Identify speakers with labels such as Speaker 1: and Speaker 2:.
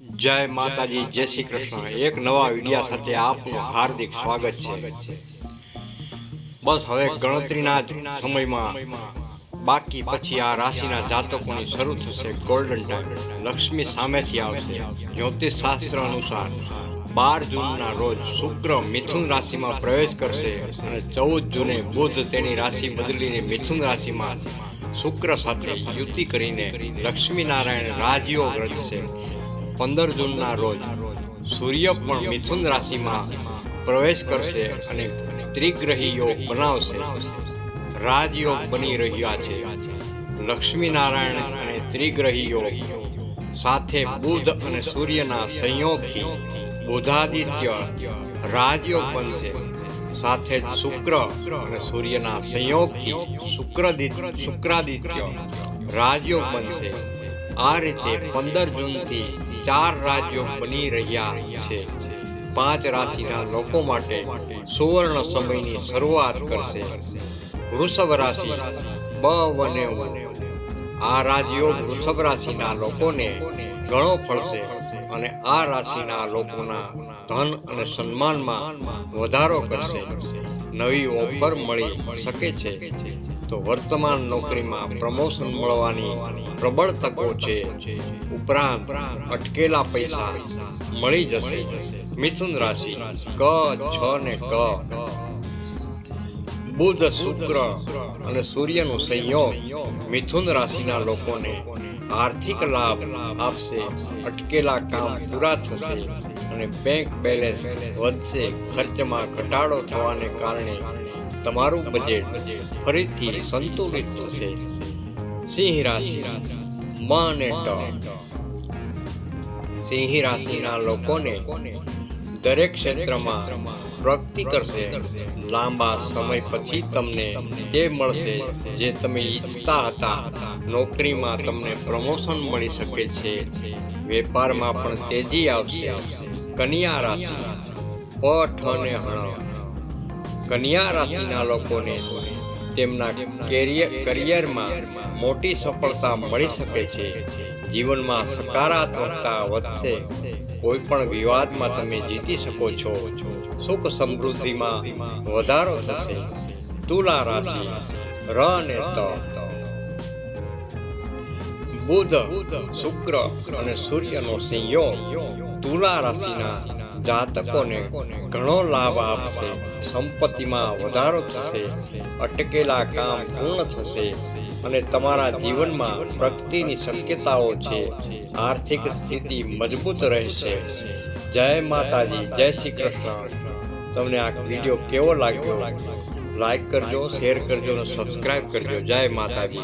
Speaker 1: જય માતાજી, જય શ્રી કૃષ્ણ. એક નવા વિડિયા સાથે આપનું હાર્દિક સ્વાગત છે. બસ હવે ગણતરીના સમયમાં બાકી પછી આ રાશિના જાતકોની શરૂ થશે ગોલ્ડન ટાઈમ લક્ષ્મી સામેથી આવશે. જ્યોતિષ શાસ્ત્ર અનુસાર બાર જૂનના રોજ શુક્ર મિથુન રાશિમાં પ્રવેશ કરશે અને ચૌદ જૂને બુધ તેની રાશિ બદલીને મિથુન રાશિમાં શુક્ર સાથે યુતિ કરીને લક્ષ્મી નારાયણ રાજયોગ રચશે. પંદર જૂનના રોજ સૂર્ય પણ મિથુન રાશિમાં પ્રવેશ કરશે અને ત્રિગ્રહી યોગ બનાવશે. રાજયોગ બની રહ્યા છે. લક્ષ્મીનારાયણ અને ત્રિગ્રહી યોગ સાથે બુધ અને સૂર્યના સંયોગથી બુધાદિત્ય રાજયોગ બનશે. સાથે જ શુક્ર અને સૂર્યના સંયોગથી શુક્રદિત્ય રાજયોગ બનશે. આ રીતે પંદર જૂનથી ચાર રાજ્યો બની રહ્યા છે. પાંચ રાશિના લોકો માટે સુવર્ણ સમયની શરૂઆત કરશે. વૃષભ રાશિ બ વને આ રાજ્યો વૃષભ રાશિના લોકોને ઘણો ફળશે અને આ રાશિના લોકોના ધન અને સન્માનમાં વધારો કરશે. નવી ઓફર મળી શકે છે. તો વર્તમાન નોકરીમાં પ્રમોશન મળવાની પ્રબળ તકો છે. ઉપરાંત અટકેલા પૈસા મળી જશે. મિથુન રાશિ ક, છ ને ક. બુધ, શુક્ર અને સૂર્યનો સંયોગ મિથુન રાશિના લોકોને આર્થિક લાભ આપશે. અટકેલા કામ પૂરા થશે અને બેંક બેલેન્સ વધશે. ખર્ચમાં ઘટાડો થવાને કારણે તમારું બજેટ ફરીથી સંતુલિત થશે. સિંહ રાશિ, મ અને સિંહ રાશિના લોકોને દરેક ક્ષેત્રમાં પ્રગતિ કરશે. લાંબા સમય પછી તમને તે મળશે જે તમે ઈચ્છતા હતા. નોકરીમાં તમને પ્રમોશન મળી શકે છે. વેપારમાં પણ તેજી આવશે. કન્યા રાશિ, પઠ અને હણ કન્યા રાશિના લોકોને તેમના કેરિયર કરિયરમાં મોટી સફળતા મળી શકે છે. જીવનમાં સકારાત્મકતા વધશે. કોઈ પણ વિવાદમાં તમે જીતી શકો છો. સુખ સમૃદ્ધિમાં વધારો થશે. તુલા રાશિ, ર અને ત. બુધ, શુક્ર અને સૂર્યનો સંયોગ તુલા રાશિના જાતકોને ઘણો લાભ આપશે, સંપત્તિમાં વધારો થશે, અટકેલા કામ પૂર્ણ થશે અને તમારા જીવનમાં પ્રગતિની શક્યતાઓ છે. આર્થિક સ્થિતિ મજબૂત રહેશે. જય માતાજી, જય શ્રી કૃષ્ણ. તમને આ વીડિયો કેવો લાગ્યો? લાઈક કરજો, શેર કરજો અને સબસ્ક્રાઈબ કરજો. જય માતાજી.